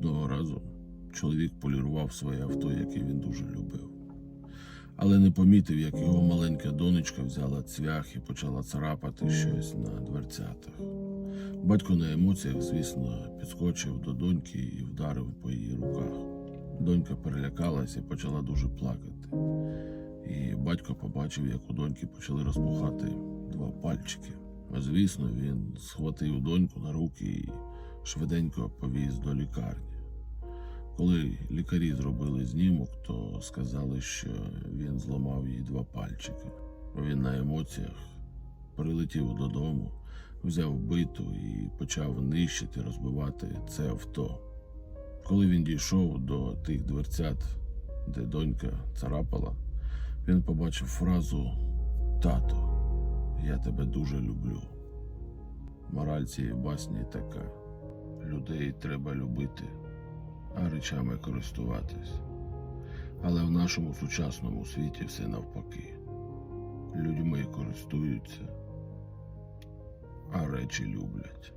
Одного разу чоловік полірував своє авто, яке він дуже любив. Але не помітив, як його маленька донечка взяла цвях і почала царапати щось на дверцятах. Батько на емоціях, звісно, підскочив до доньки і вдарив по її руках. Донька перелякалась і почала дуже плакати. І батько побачив, як у доньки почали розпухати два пальчики. Звісно, він схватив доньку на руки і швиденько повіз до лікарні. Коли лікарі зробили знімок, то сказали, що він зламав їй два пальчики. Він на емоціях прилетів додому, взяв биту і почав нищити, розбивати це авто. Коли він дійшов до тих дверцят, де донька царапала, він побачив фразу Тато, я тебе дуже люблю. Мораль цієї басні така: людей треба любити, а речами користуватись. Але в нашому сучасному світі все навпаки. Людьми користуються, а речі люблять.